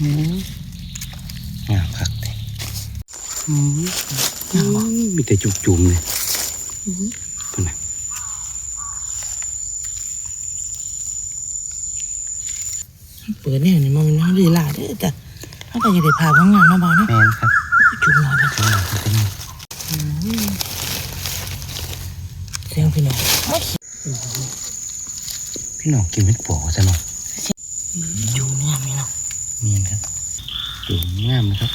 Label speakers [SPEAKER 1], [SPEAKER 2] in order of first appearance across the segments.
[SPEAKER 1] อืมงามคักเลยอืมอืมมีแต่จุ่มๆเลยเป็นไง
[SPEAKER 2] เปิดเนี่ยนี่มันเป็นห้องดีลาเด้อแต่เขาก็จะได้พาข้างงานเนาะบ่าวเนาะ
[SPEAKER 1] แมนครับ
[SPEAKER 2] จุ่มหน่อยนะ
[SPEAKER 1] ข้างหลังก็เป็นไง
[SPEAKER 2] เสียงพี่น้อง
[SPEAKER 1] พี่น้องกินเป็นปอกซะหน่อย
[SPEAKER 2] จุ่มเนี่ยมีเนาะ
[SPEAKER 1] เมียนครับจุ่มงามนะครับ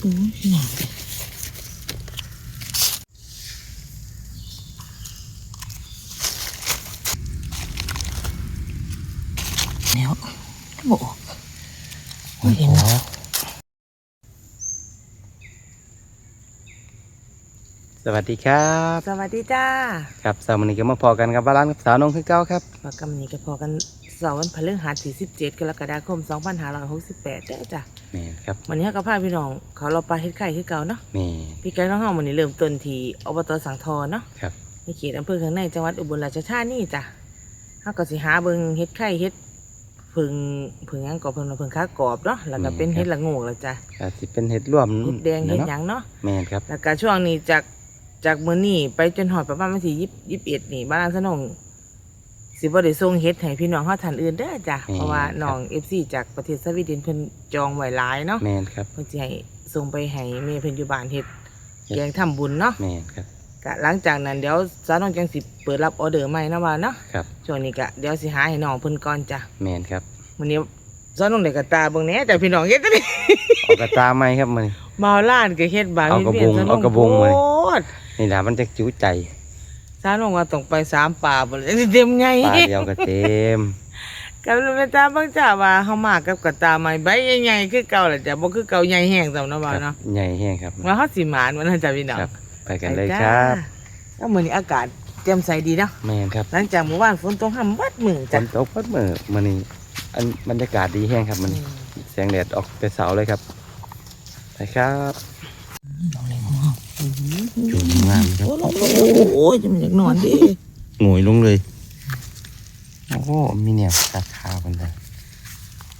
[SPEAKER 2] โอ้ยพี่น้องแล้วบอก
[SPEAKER 1] โอ้ย
[SPEAKER 2] เห็น
[SPEAKER 1] ข
[SPEAKER 2] แล้
[SPEAKER 1] อ
[SPEAKER 2] ว
[SPEAKER 1] สวัสดีครับ
[SPEAKER 2] สวัสดีจ้า
[SPEAKER 1] ครับสาวมันนี้ก็มาพอกันกับบ้านกับสาวน้องคือเก้าครับ
[SPEAKER 2] มากำนี้ก็พอกัน เสาร์วันพฤหัสที่17กรกฎาคม 2568เด้อจ้ะ
[SPEAKER 1] แม่นครับ
[SPEAKER 2] วันนี้ก็พาพี่น้องเขาเราไปลาเฮ็ดไข่คือเก่าเนาะ
[SPEAKER 1] แม่
[SPEAKER 2] พี่ไก่น้องเฮาวันนี้เริ่มต้นที่อบตสังทองเนาะ
[SPEAKER 1] ครับ
[SPEAKER 2] ในเขตอำเภอข้างในจังหวัดอุบลราชธานีจ้ะเฮาก็สิหาเบิ่งเฮ็ดไข่เฮ็ดผึ่งผึ่งหยังก็เพิ่นว่าผึ่งค้ากรอบเนาะแล้วก็เป็นเฮ็ดละโงกแล้วจ้ะ
[SPEAKER 1] อาจจะเป็นเห็ดร่วม
[SPEAKER 2] เฮ็ดแดงเฮ็ดห
[SPEAKER 1] เนาะ
[SPEAKER 2] ยังเนาะ
[SPEAKER 1] แม่นครับ
[SPEAKER 2] แล้วก็ช่วงนี้จากจากมื้อนี้ไปจนฮอดประมาณวันที่20 21นี่บ้านสนอง สิบ่ได้ส่งเฮ็ดให้พี่น้องเฮาท่านอื่นเด้อจ้ะเพราะว่าน้อง FC จากประเทศสวีเดนเพิ่นจองไว้หลายเนาะ
[SPEAKER 1] แม่นครับ
[SPEAKER 2] เพิ่นสิให้ส่งไปให้แม่เพิ่นอยู่บ้านเฮ็ดแกงทำบุญเนาะ
[SPEAKER 1] แม่นครับ
[SPEAKER 2] ก็หลังจากนั้นเดี๋ยวสาวน้องจังสิเปิดรับออเดอร์ใหม่นะว่าเนาะ
[SPEAKER 1] ครับ
[SPEAKER 2] ช่วงนี้ก็เดี๋ยวสิหาให้น้องเพิ่นก่อนจ้ะ
[SPEAKER 1] แม่นครับ
[SPEAKER 2] มื้อนี้สาวน้องได้กระตาเบิ่งแหน่แต่พี่น้องเฮ็ดจังได๋
[SPEAKER 1] เอากระตาไหมครับมัน
[SPEAKER 2] บ่าวล้านก็เฮ็ดบาง
[SPEAKER 1] เอากระบุง
[SPEAKER 2] สาวน้
[SPEAKER 1] เอากระบุงมา
[SPEAKER 2] โพด
[SPEAKER 1] นี่แหละมันจะจิ้วใจ
[SPEAKER 2] สาวน้องว่าต้องไปสามป่าบ่เลยเต็มไง
[SPEAKER 1] ปลาเดียวก็เต็ม
[SPEAKER 2] ก็เลยไปตามเบิ่งจ้าว่าเฮามากับกระตาใหม่ใบใหญ่ๆคือเก่าแหละจ้ะบ่คือเก่าใหญ่แห้งซำเนาะบ่าว
[SPEAKER 1] ครั
[SPEAKER 2] เนาะ
[SPEAKER 1] บใหญ่แห้งครับ
[SPEAKER 2] ว่าเฮาสิหมานมันน่าจะพี่น้อง
[SPEAKER 1] ครับไปกันเลย
[SPEAKER 2] ไป
[SPEAKER 1] ค
[SPEAKER 2] จ้า
[SPEAKER 1] รับ
[SPEAKER 2] แล้วมื้อนี้อากาศแจ่มใสดีเนาะ
[SPEAKER 1] แม่นครับ
[SPEAKER 2] หลังจากเมื่อวานฝนตกห่ำบัดมื้อ
[SPEAKER 1] ฝ
[SPEAKER 2] จ้ะ
[SPEAKER 1] นตกพัดมือมันนี่อันบรรยากาศดีแห้งครับมันนี่แสงแดดออกแต่เสาเลยครับไปครับ จุ่มงามครับ
[SPEAKER 2] โอ้โหโอ้ยจะมันอยากนอนดิ
[SPEAKER 1] หงอยลงเลย โอ้โหมีเนี่ยตัดขาคนเลย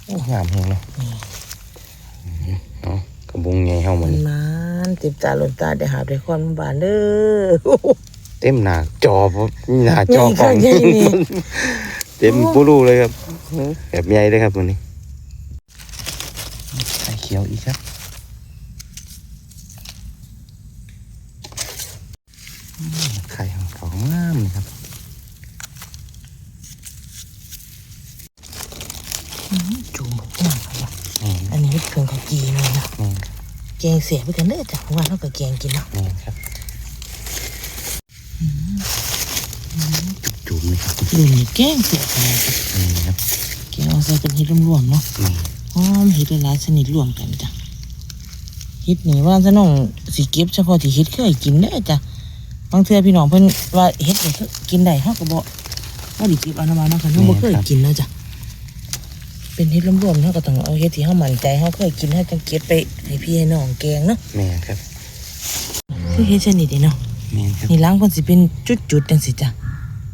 [SPEAKER 1] โอ้งามแห้งเนาะเอากระบุงไงเฮามัน
[SPEAKER 2] มันเต็มตาหล่นตาได้หาด้วยความบานเด้อ
[SPEAKER 1] เต็มหน้าจอบ่มีหน้าจอ
[SPEAKER 2] ใหญ่
[SPEAKER 1] ของ
[SPEAKER 2] ค่ะใหญ่นี่
[SPEAKER 1] เต็มปูรูเลยครับ แบบใหญ่เลยครับวันนี้ไข่เขียวอีกครับอืมไข่ของเขางามเลยครับ
[SPEAKER 2] จูบหนังค่ะ
[SPEAKER 1] นี่
[SPEAKER 2] อันนี้เพิ่งเขากีเลยนะ
[SPEAKER 1] นี่
[SPEAKER 2] แกงเสียไปกันเด้อจ้ะเพราะว่าเขาก็แกงกินเนาะ
[SPEAKER 1] นี่ครับจุ่มๆนี่ครับ
[SPEAKER 2] ดูนี่แกงเสียไปเลยจ้ะ
[SPEAKER 1] นี่ครับ
[SPEAKER 2] แกงเอาใส่เป็นเห็ดรวมๆเนาะ
[SPEAKER 1] นี่
[SPEAKER 2] หอมเห็ดหลายๆชนิดรวมกันจ้ะเห็ดนี่ว่าจะน้องสิเก็บเฉพาะที่เห็ดเคยกินเด้อจ้ะบางเทื่อพี่น้องเพิ่นว่าเห็ดนี่กินได้เฮาก็บ่ว่าดิเก็บเอาน้ำมาเนาะค่ะเฮาบ่เคยกินเนาะจ้ะ เป็นเห็ดรวมๆเฮาก็ต้องเอาเห็ดที่เฮามั่นใจเฮาเคยกินเฮาจังเก็บไปให้พี่ให้น้องแกงเนาะ
[SPEAKER 1] แม่นครับ
[SPEAKER 2] คือเฮ็ดชนิดนี้เนาะ
[SPEAKER 1] แม่นครับ
[SPEAKER 2] นี่ล้างเพิ่นสิเป็นจุดๆจังสิจ้ะ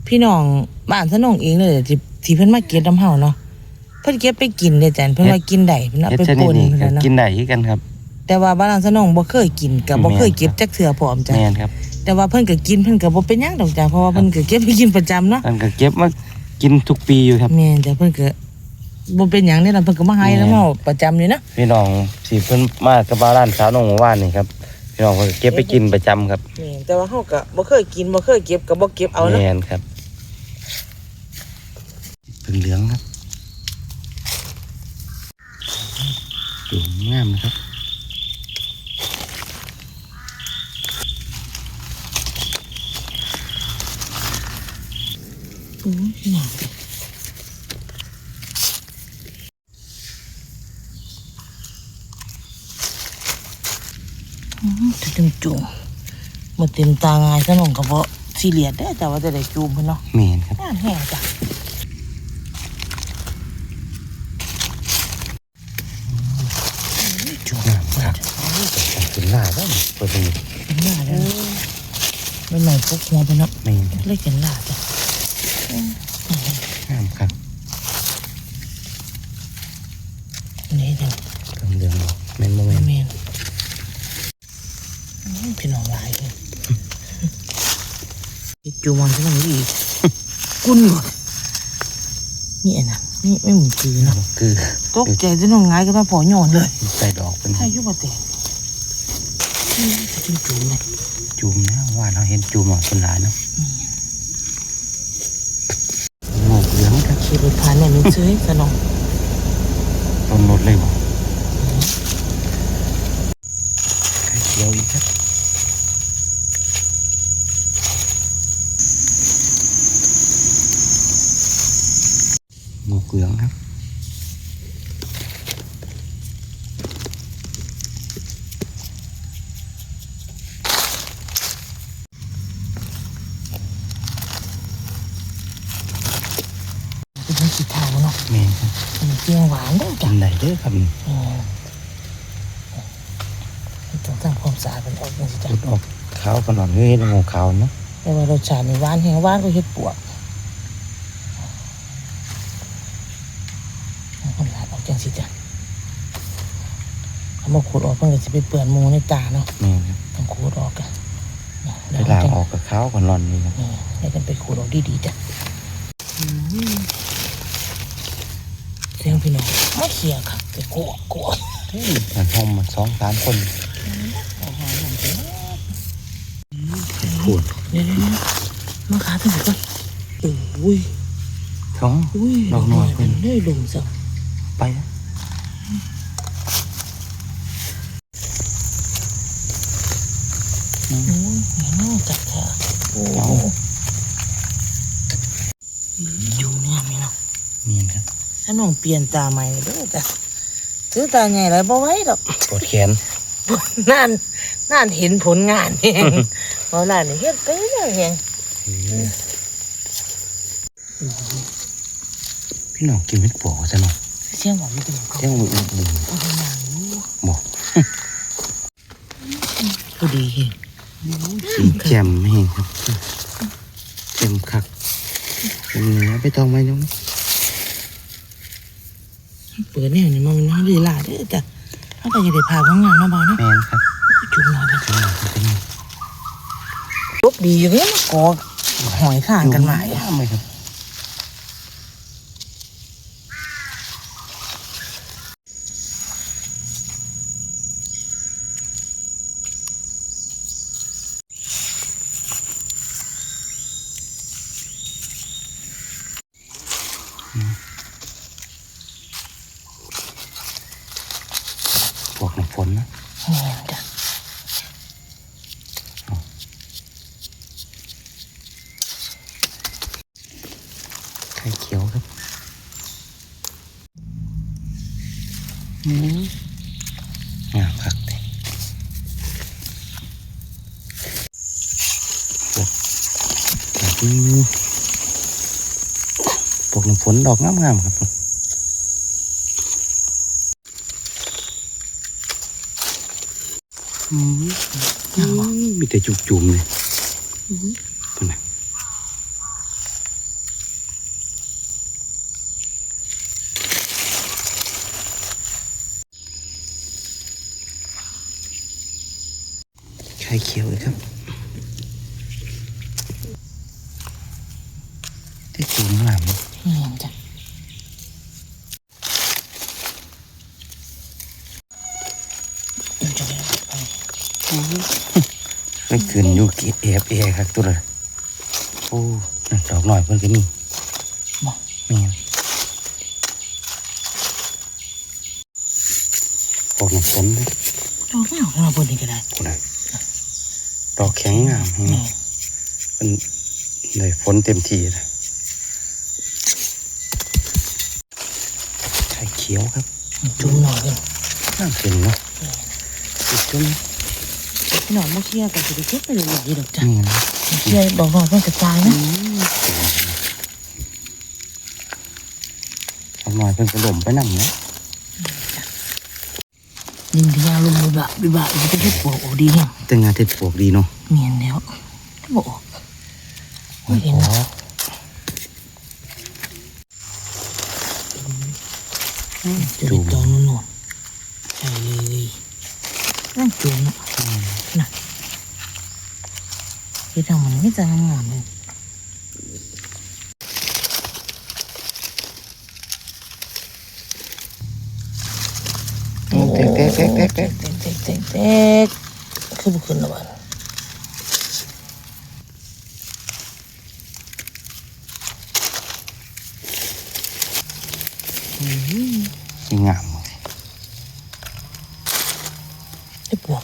[SPEAKER 2] พี่น้องบ้านสนองเองเลยที่ที่เพิ่นมาเก็บน้ำเฮาเนาะเพิ่นเก็บไปกินเด้อจ้ะเพิ่นว่ากินได้เพิ่นเอา
[SPEAKER 1] เฮ็ด
[SPEAKER 2] ไป
[SPEAKER 1] ชนิ
[SPEAKER 2] ป่
[SPEAKER 1] ด
[SPEAKER 2] น
[SPEAKER 1] นี้
[SPEAKER 2] เพิ่น
[SPEAKER 1] ก็
[SPEAKER 2] น่ะเนาะ
[SPEAKER 1] กินได้คือกันครับ
[SPEAKER 2] แต่ว่าบ้านสนองบ่เคยกินก็บ่เคยเก็บจักเทื่อพร้อมจ้ะ
[SPEAKER 1] แม่นครับ
[SPEAKER 2] แต่ว่าเพิ่นก็กินเพิ่นก็บ่เป็นหยังดอกจ้ะเพราะว่าเพิ่นก็เก็บไปกินประจำเนาะ
[SPEAKER 1] อันก็เก็บมากินทุกปีอยู่ครับ
[SPEAKER 2] แม่นจ้ะเพิ่นก็ บ่เป็นหยังนี่ล่ะเพิ่นก็มาให้น้ำเฮาประจำนี่เนาะ
[SPEAKER 1] พี่น้องสิเพิ่นมากับบ้านสาวนงเมื่อวานนี่ครับพี่น้องเพิ่นก็เก็บไปกินประจำครับ
[SPEAKER 2] แม่นแต่ว่าเฮาก็บ่เคยกินบ่เคยเก็บก็บ่เก็บเอาเนาะ
[SPEAKER 1] แม่นครับเป็นเหลืองครับดูงามนะครับ
[SPEAKER 2] โอ้ยพี่น้องอืม จะจุ่มจุ่มมาเต็มตาง่ายสนองก็บ่ซีเรียสได้อแต่ว่าจะได้จูมเพิ่นเนาะ
[SPEAKER 1] แม่นครับ
[SPEAKER 2] งานแห้งจ้ะ
[SPEAKER 1] จุงามครับเป็นหน้าบ้างเปิดตรงนี้
[SPEAKER 2] เป็นหน้าแล้วไม่ใหม่พกหัวไปเนาะ
[SPEAKER 1] แม่นครับ
[SPEAKER 2] เล็กเป็นหน้าจ้ะ
[SPEAKER 1] งามครับ
[SPEAKER 2] กัน
[SPEAKER 1] กำเดืองบอกแม่นบ่แม่น
[SPEAKER 2] แม่นอื้อพี่น้องหลายเลย จูมันที่มันอีกกุนหมดนี่อันะนี่ไม่เหมุนคือนะ
[SPEAKER 1] คือ
[SPEAKER 2] ตกใจจะน้องงายก็มาพอโยนเลย
[SPEAKER 1] ใส่ดอกเป็น
[SPEAKER 2] ใช่ยุบแต่จะกินจูเลย
[SPEAKER 1] จูมนะว่าเราเห็นจูมของคนหลายเนาะหมวกเหลืองครับ
[SPEAKER 2] ขี่รถผ่านเนี่ยมันซื้อสนอง
[SPEAKER 1] ต้นรถเลยบอกไข่เขียวอีกครับหมวกเหลืองครับ
[SPEAKER 2] เป็นสีเทาเนาะ
[SPEAKER 1] เมนครับ
[SPEAKER 2] เป็นเจียงหวานด้วย
[SPEAKER 1] กิ
[SPEAKER 2] จ้ะ
[SPEAKER 1] น ไหนเด้อครับนี่
[SPEAKER 2] ต้องทำความสะอาดเป็นออกเป็นสีจ้ะ
[SPEAKER 1] ขุดออกขาวกันหน่อยเฮ้ยหมูขาวเนาะ
[SPEAKER 2] แต่ว่ารสชาติในหวานแห้งหวานก็เฮ็ดปวดคนหลายออกจังสิจ้ะเอามาขูดออกเพื่อจะไปเปื่อนหมูในตาเนาะ
[SPEAKER 1] เมนครับ
[SPEAKER 2] ต้องขูดออกกัน
[SPEAKER 1] ไปล้างออกกับขาวกันหล่อนนี่ครับ
[SPEAKER 2] นี่ให้กันไปขูดออกดีๆจ้ะเสียงพี่น้องมาเขี่ยค่ะไปกลัวกลัว
[SPEAKER 1] เฮ้ยมันห้องมันสองสามคนขวด
[SPEAKER 2] เดี๋ยวๆมาขาถึงก่อนอุ้ย
[SPEAKER 1] สอง
[SPEAKER 2] อุ้ย
[SPEAKER 1] ดอกหน่อยเพิ่น
[SPEAKER 2] ได้ลงสัก
[SPEAKER 1] ไปนะ
[SPEAKER 2] โอ้ยเน่าจักค่ะโอ้อยู่เนี่ยมีเนาะ
[SPEAKER 1] เมียนครับ
[SPEAKER 2] ถ้าน้องเปลี่ยนตาใหม่เด้อจ้ะซื้อตาใหญ่ไรบ่ไหว้ดอก
[SPEAKER 1] ปวดแขน
[SPEAKER 2] นั่นนั่นเห็นผลงานเองเพราะล่ะนี่เฮ็ดไปเรื่อยเอง
[SPEAKER 1] พี่น้องกินเม็ดปวกซะหน่อย
[SPEAKER 2] เสียงบอกไม่เป็นเขา
[SPEAKER 1] เจ้ามืออื่น
[SPEAKER 2] เอาไปนั่งอยู่
[SPEAKER 1] ๆบอก
[SPEAKER 2] พอดีเห็น
[SPEAKER 1] สีแจ่มแห้งครับแจ่มคักเป็นเนื้อไปต้องไหมน้อง
[SPEAKER 2] เปิดแนวนี่มันน่าดีล่าเด้อจ้ะเขาก็จะได้พาของงานมาบ่เนาะ
[SPEAKER 1] แมนครับ
[SPEAKER 2] จุ่มหน่อยกัน
[SPEAKER 1] เป็นไงเป็นไง
[SPEAKER 2] ลบดีอย่างนี้มากอหอยข้างกันมา
[SPEAKER 1] อยู่
[SPEAKER 2] อะ
[SPEAKER 1] ไหมครับ ปวกน้ำฝนนะ
[SPEAKER 2] นี่จ้ะ
[SPEAKER 1] ไข่เขียวครับอืมงามคักเลยปวกแบบนี้ ปวกน้ำฝนดอกงามๆครับผมอืมมีแต่จุ่มๆเลยเพิ่นน่ะ ไข่เขียวเลยครับได้จูงหลาม
[SPEAKER 2] นี่จ้ะเดี๋ยวจะได้ไป
[SPEAKER 1] ไม่คืนอยู่กีเอฟเอครับตัวเลยโอ้นั่นดอกหน่อยเพิ่นก็มี
[SPEAKER 2] บอก
[SPEAKER 1] แม่นปอกน้ำฝนเลย
[SPEAKER 2] ดอกไม่ออกมาบนนี้ก็ได้
[SPEAKER 1] พุ่นน่ะดอกแข็งงามแฮง
[SPEAKER 2] นี่
[SPEAKER 1] เป็นได้ฝนเต็มที่นะไข่เขียวครับ
[SPEAKER 2] จุ่มหน่อยกัน
[SPEAKER 1] น่าเป็นเนาะจุดจุ่ม
[SPEAKER 2] พี่น้องมาเคลียร์กันจะได้เก็บไปเลยดีดอกจ้ะ
[SPEAKER 1] นี่นะ
[SPEAKER 2] เคลียร์ดอกหน่อยเพิ่งจะตายนะ
[SPEAKER 1] เอาหน่อยเพิ่นกระหล่มไปนั่งเนาะ
[SPEAKER 2] ยิงที่ยาวลงบิบะบิบะมันจะเก็บปวกออกดีเนี่ย
[SPEAKER 1] แต่งานเท็ดปวกดีเนาะ
[SPEAKER 2] เมียนแล้วบอก
[SPEAKER 1] โอ้ย
[SPEAKER 2] เห็น
[SPEAKER 1] พ
[SPEAKER 2] นะ
[SPEAKER 1] อ
[SPEAKER 2] จะได้ตอนนู่นช่เลยนั่งจุ่มเนาะ
[SPEAKER 1] อืม
[SPEAKER 2] น่ะ ที่ทำมันไม่จะงามๆเลย
[SPEAKER 1] โอ้เตกเตกเตกเตกเตก
[SPEAKER 2] เตกเตกเตกเตกคือบุขึ้นและบ้าน
[SPEAKER 1] สีงามเลย
[SPEAKER 2] ไอ้ปวก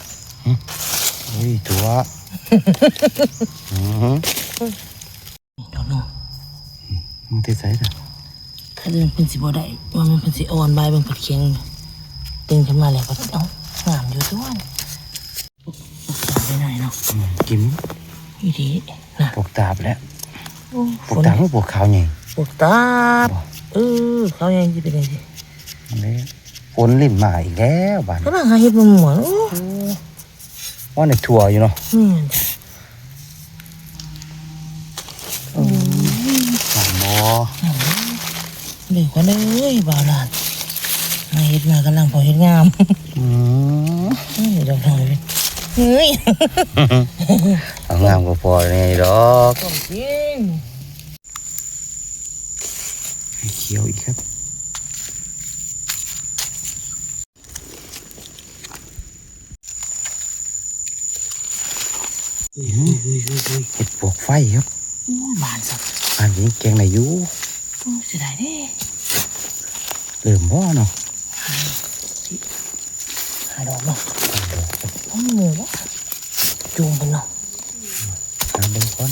[SPEAKER 1] เฮ้ยตัวอือ
[SPEAKER 2] นี่ ดอกเนาะ
[SPEAKER 1] มันติดใส่จ้ะ
[SPEAKER 2] ถ้าเดินเป็นสิบ่ได้ว่ามันเป็นสิอ่อนใบเป็นผัดเคียงตึงขึ้นมาแล้วก็เอางามอยู่ทุกวันตาไปไหนเนาะ
[SPEAKER 1] กิน
[SPEAKER 2] อีดีนะ
[SPEAKER 1] ปกตาบแล้ว
[SPEAKER 2] โอ้
[SPEAKER 1] ปกตาบมันปกขาวไง
[SPEAKER 2] ปกตาบเออขายังจะเป็นยังไง
[SPEAKER 1] นเลยฝนลิ่นมาอีกแล้วบ้าน
[SPEAKER 2] ก็นั่งหาเห็ดมันหมวน
[SPEAKER 1] ว่าในถั่วอยู่เนาะ
[SPEAKER 2] เด็กคนเลยบ่าวหลานมาเห็ดมากำลังพอเห็ดงาม
[SPEAKER 1] อืม
[SPEAKER 2] เฮ้ยดอกหน่อยเฮ้ย
[SPEAKER 1] เอางามก็พอเลยดอก
[SPEAKER 2] ต้มจริง
[SPEAKER 1] ให้เขียวอีกครับ
[SPEAKER 2] เฮ้ยเฮ้ยเฮ้ยเฮ้ยเฮ้ย
[SPEAKER 1] เห็ดปวกไฟครับ
[SPEAKER 2] โอ้ยบานสัก
[SPEAKER 1] อันนี้แกงไหนอยู่
[SPEAKER 2] โอ้ยเสียดายเด้
[SPEAKER 1] เริ่มบ่เนาะ
[SPEAKER 2] หาดอกเนาะโอ้ยหมูวะจูงเป็นเนาะ
[SPEAKER 1] น้ำเบิ่งก่อน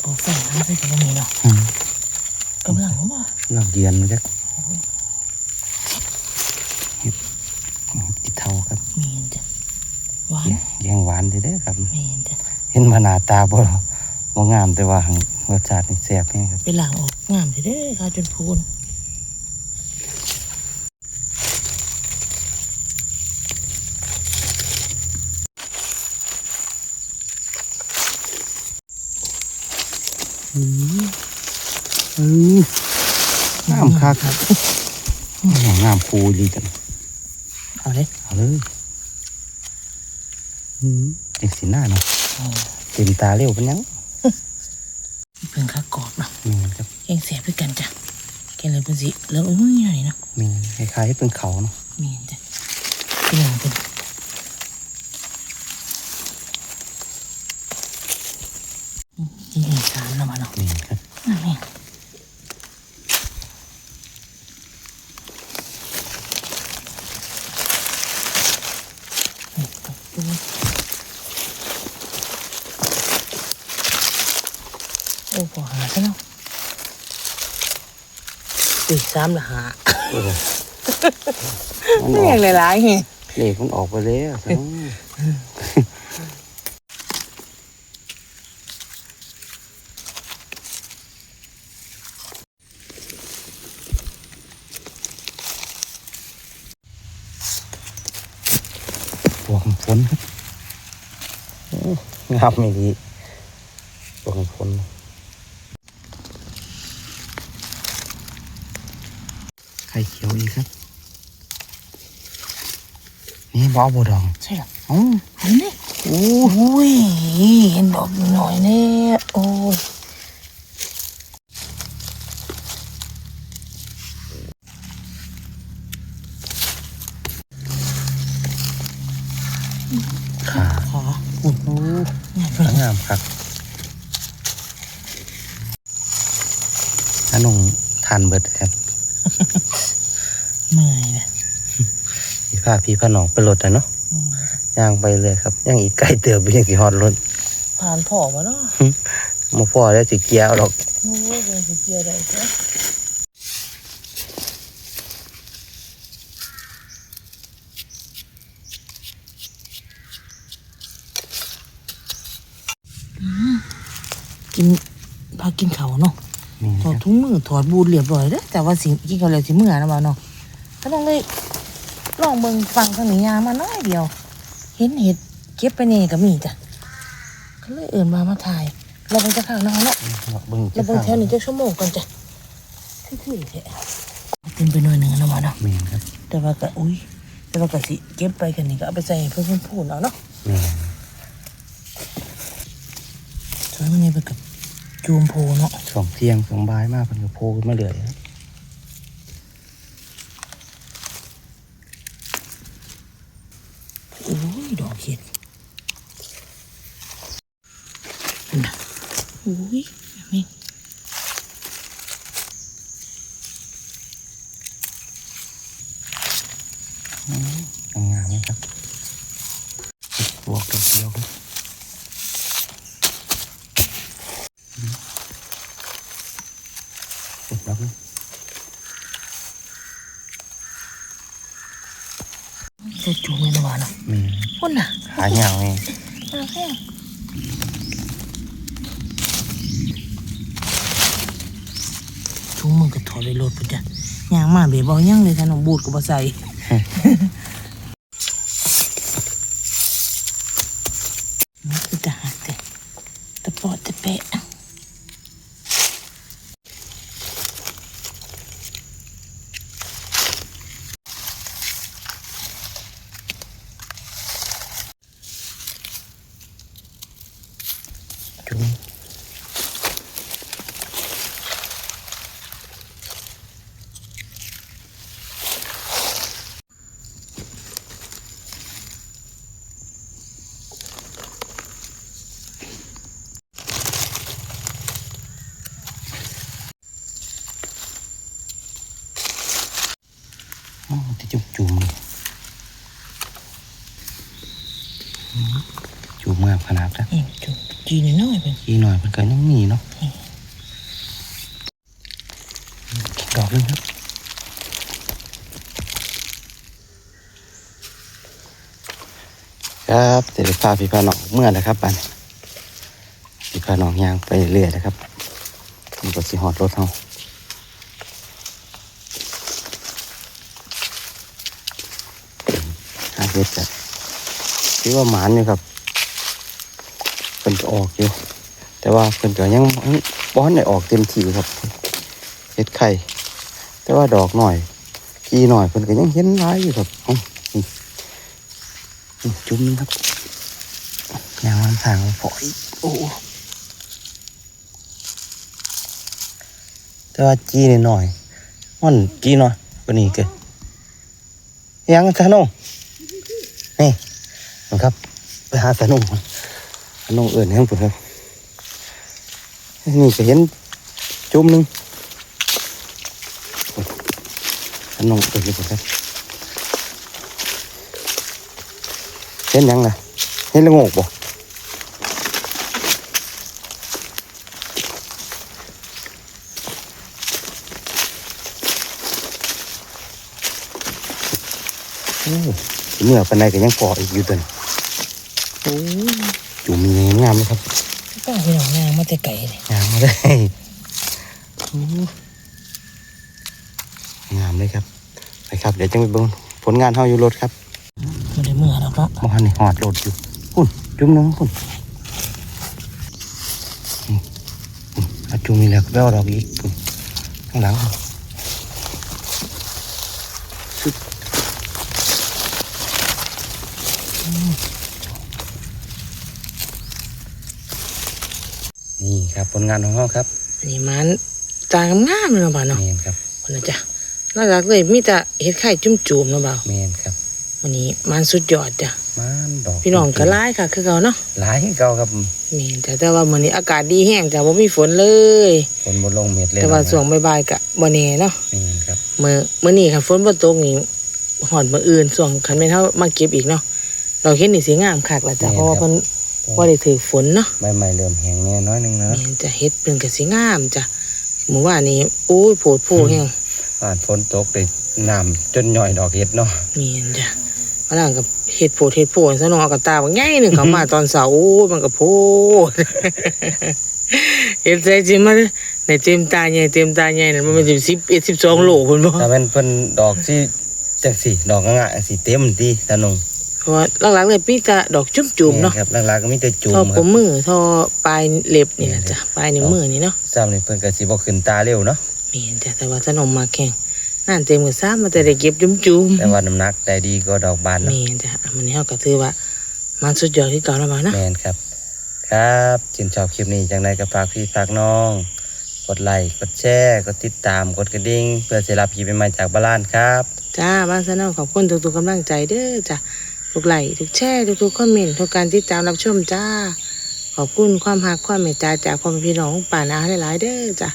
[SPEAKER 2] โปรแฟนไม่ใช่จะมีเนาะ
[SPEAKER 1] อืม
[SPEAKER 2] กำลังว่า
[SPEAKER 1] หลังเย็นมันจะเห็ดติดเทาครับ
[SPEAKER 2] มีนจ้ะหวาน
[SPEAKER 1] แยงหวานเด้อครับ
[SPEAKER 2] มีนจ้ะ
[SPEAKER 1] เห็นมาหน้าตาบ่บ่งามแต่ว่าหั่นรสชาตินี่แซ่บแฮงครับ
[SPEAKER 2] ไปหลังออกงามเด้อข้าวจนพูน
[SPEAKER 1] อืมอืมงามคักครับงามคูดีจัง
[SPEAKER 2] เอาเลย
[SPEAKER 1] เอาเลยอืมเด็กสีหน้าเนาะ
[SPEAKER 2] โอ้
[SPEAKER 1] เต็มตาเร็วเป็นหยัง
[SPEAKER 2] เป็นข้าวกรอบเนาะ
[SPEAKER 1] แมีครับ
[SPEAKER 2] แกงแสบด้วยกันจ้ะแกงเลยเป็นสิแล้วอุ้ยหน่อยเนาะ
[SPEAKER 1] แมีคล้ายๆเป็นเขาเนาะ
[SPEAKER 2] มีนจ้ะพี่น้องเป็นนี่เห็นสามแล้วมาเนาะ
[SPEAKER 1] แมีครับ
[SPEAKER 2] นั่นเองโอ้พอหาซะเนาะ อีกสามละหา
[SPEAKER 1] โอ้โหมัน
[SPEAKER 2] ไม่
[SPEAKER 1] อ
[SPEAKER 2] อ
[SPEAKER 1] อก
[SPEAKER 2] ยากหลายๆไง
[SPEAKER 1] เลขมันออกไปแล้วซะเนาะปวกฝนครับโอ้งามไม่ดีปวกฝน ข่เขียวอีกครับ นี่บอบัวดอง
[SPEAKER 2] ใช่หรอ
[SPEAKER 1] เอ้า
[SPEAKER 2] อันนี้โอ้ยเห็นดอกหน่อยเนี่ยโอ้ย
[SPEAKER 1] ขา
[SPEAKER 2] ขออุ่น
[SPEAKER 1] โอ้
[SPEAKER 2] เนี่ย
[SPEAKER 1] สวยงามครับอันนงทานเบิดครับ
[SPEAKER 2] เหนื่อยเลย
[SPEAKER 1] พี่พาพี่พาน้องไปรถนะเนาะ
[SPEAKER 2] อืม
[SPEAKER 1] ย่างไปเลยครับย่างอีกไกลเติบไปยังสิฮอดรถ
[SPEAKER 2] ผ่านพ่อมาเนาะ
[SPEAKER 1] มาพ่อแล้วสิเกียวหรอก
[SPEAKER 2] โอ้ยเป็นสิเกียร์ได้จ้ะอืมกินพากินเขาวเนาะ
[SPEAKER 1] นี่
[SPEAKER 2] ถอด
[SPEAKER 1] ครับ
[SPEAKER 2] ถุงมือถอดบูทเรียบร้อยเด้อแต่ว่าสิกินเขาวแล้วสิมือนะบ่าวเนาะ ก็ต้องเลยลองเบิ่งฟังทางนี้ยามาน้อยเดียว เห็นเห็ดเก็บไปนี่ก็มีจ้ะก็เลยเอื่นมามาถ่าย เราไปจะข้างนอกเนาะ
[SPEAKER 1] เบิ่ง
[SPEAKER 2] เราเบิ่งแถวนี้จะชั่วโมงก่อนจ้ะคือๆแท้เป็นไปหน่อยหนึ่งนะมาเนาะ
[SPEAKER 1] แม่นครับ
[SPEAKER 2] แต่ว่าก็อุ้ยแต่ว่าก็สิเก็บไปกันนี่ก็เอาไปใส่ให้เพื่อนพูดเอาเนาะ
[SPEAKER 1] แม่น
[SPEAKER 2] ส่วนมันนี่เป็นกับจูมโพเนาะ
[SPEAKER 1] สองเที่ยงสองบ่ายมากเพิ่นก็โผล่ขึ้นมาเรื่อยครับ
[SPEAKER 2] โอ้ยดอกเห็ดนั่นน่ะโอ้ยแม่ง
[SPEAKER 1] งามๆนะครับบวกดอกเดียวครับอีกดอกหนึง
[SPEAKER 2] จะจูงเลยนะมาเนาะ
[SPEAKER 1] แม่น
[SPEAKER 2] พุ่น น่ะ
[SPEAKER 1] หายง
[SPEAKER 2] มาแค่ถุงมึงก็ถอดเลยโลดพุ่นจ้ะยางมาเบียบเอาย่างเลยขนมบูดก็บ่ใส่มันคือตาหักแต่ตะปอดตะเปะ
[SPEAKER 1] อ๋อที่จุ่มจุ่มๆเลยอืมจุ่มงามขนาดนั้น
[SPEAKER 2] อืมจุจีนน้อยเป็น
[SPEAKER 1] อีกหน่อยมันก็ยังมีเนาะดอกนึงครับครับเดี๋ยวพาพี่พาน้องเมื่อนะครับบัดนพี่พาน้องยางไปเรื่อยนะครับมันก็สิหอดรถเฮาหา เห็ดกันคิดว่าหมานอยู่ครับเพิ่นก็ออกอยู่ แต่ว่าเพิ่นก็ยังบ้อนได้ออกเต็มที่ครับเห็ดไข่ แต่ว่าดอกหน่อยกีหน่อยเพิ่นก็ยังเห็นร้ายอยู่ครับเอ้านี่นี่จุ่มนึงครับยางมันทางฝอยโอ้แต่ว่าจีนี่หน่อยมันจีหน่อยว่านี้เกินยังสนุง นี่นะครับ ไปหาสนุงสนุงเอื่นให้ผมครับนี่ก็เห็นจุ่มหนึงขนมเปิดเลยครับเห็นยังล่ะเห็นละโงกบ่โอ้ เมื่อปันใดก็ยังปออีกอยู่ตัวนี้
[SPEAKER 2] โอ้ย
[SPEAKER 1] จุ่มมีงามเลยครับ
[SPEAKER 2] ป้าพี่น้องย่างมาแต่ไก่เลย
[SPEAKER 1] งามมาเลยโอ้งามเลยครับ ไปครับ เดี๋ยวจะไปเบิ่งผลงานเฮาอยู่รถครับ
[SPEAKER 2] ไม่ได้เมื่อหรอกเนาะ
[SPEAKER 1] มองหันนี่หอดรถอยู่คุณจุ่มน้องคุณนี่อืมเอาจุ่มมีแล้วก็ไปเอาดอกอีกคุณข้างหลังคุณซึบอืม นี่ครับผลงานของเราครับ
[SPEAKER 2] อันนี้มันจางงามๆเลยเนาะบ่าวเนาะ
[SPEAKER 1] เมนครับ
[SPEAKER 2] คนละจ้ะหลักๆเลยมีแต่เห็ดไข่จุ่มๆเนาะบ่าว
[SPEAKER 1] เมนครับ
[SPEAKER 2] วันนี้มันสุดยอดจ้ะ
[SPEAKER 1] มันดอก
[SPEAKER 2] พี่น้องก็ร้ายค่ะ คือเก่าเนาะ
[SPEAKER 1] หลายเก่าครับ
[SPEAKER 2] แม่นแต่แต่ว่ามื้อนี้อากาศดีแห้งจ้ะบ่มีฝนเลย
[SPEAKER 1] ฝนบนลงเม็ดเลย
[SPEAKER 2] แต่ว่า
[SPEAKER 1] นะ
[SPEAKER 2] ช่วงบ่ายๆก็บ่แน่เนาะ
[SPEAKER 1] เมนครับ
[SPEAKER 2] มื้อมื้อนี้ค่ะฝนบ่ตกนี่ฮอดมื้ออื่นช่วงคันแม่นเฮามาเก็บอีกเนาะ เราเห็นนี่สิงามคักแล้วจ้ะเพราะว่าเพิ่นบ่ได้ถือฝนเนาะ
[SPEAKER 1] ใบใหม่เริ่มแห้งแน่น้อยหนึงนะ
[SPEAKER 2] แม่นจะเฮ็ดเป็นก็สิงามจ้ะเมื่อวานนี้โอ้ยโผดโพแห้ง
[SPEAKER 1] ผ่านฝนตกได้น้ำจนย่อยดอกเห็ดเนาะ
[SPEAKER 2] แม่นจ้ะมาหลังกับเฮ็ดโผดเฮ็ดโพซะน้องเอากระตาบางใหญ่หนึงเขามาตอนเช้าโอ้ยมันก็โพดเฮ็ดใส่จิมาในเต็มตาใหญ่เต็มตาใหญ่นั่นมันเป็น10 11 12โลพุ่นบ่
[SPEAKER 1] ถ้าเป็นเพิ่นดอกที่จังสิดอกง่ายๆสิเต็มที่ตาหนง
[SPEAKER 2] เพราะว่าหลังๆเลยมีแต่ดอกจุ่มๆเนาะ
[SPEAKER 1] ครับหลักๆก็มีแต่จูม
[SPEAKER 2] ทอ
[SPEAKER 1] ค
[SPEAKER 2] ป
[SPEAKER 1] รับ
[SPEAKER 2] มมือทอปลายเล็บนี่แหละจ้ะปลายนิ้วมือนี่เนาะ
[SPEAKER 1] ซ้ำนี่เพิ่นก็สิบ่ขึ้นตาเร็วเนาะ
[SPEAKER 2] แม่นจ้ะแต่ว่าถ้านมมาแข็งนั่นเต็มมือซ้ำมาแต่ได้เก็บจุ่ม
[SPEAKER 1] แต่ว่าน้ำหนักได้ดีก็ดอกบาน
[SPEAKER 2] ๆ
[SPEAKER 1] เนาะ
[SPEAKER 2] แม่นจ้ะมันนี้เฮาก็ถือว่ามันสุดยอดที่เก่าแล้วมานะ
[SPEAKER 1] แมนครับ ครับชื่นชอบคลิปนี้จังไรก็ฝากพี่ฝากน้อง กดไลค์กดแชร์กดติดตามกดกระดิ่ง เพื่อจะรับคลิปใหม่ๆจากบ้านครับ
[SPEAKER 2] จ้าบ้านซะน้องขอบคุณทุกๆกำลังใจเด้อจ้ะ ทุกไลค์ทุกแชร์ทุกๆคอมเมนต์ทุกการติดตามรับชมจ้า ขอบคุณความรักความเมตตาจากพ่อแม่พี่น้องป่านาหลายๆเด้อจ้ะ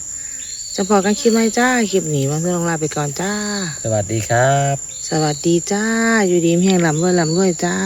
[SPEAKER 2] จะพอกันคลิปไหมจ้าคลิปนี้บ้านซะน้องลาไปก่อนจ้า
[SPEAKER 1] สวัสดีครับ
[SPEAKER 2] สวัสดีจ้า อยู่ดีมีแห่งลำรวยลำรวยจ้า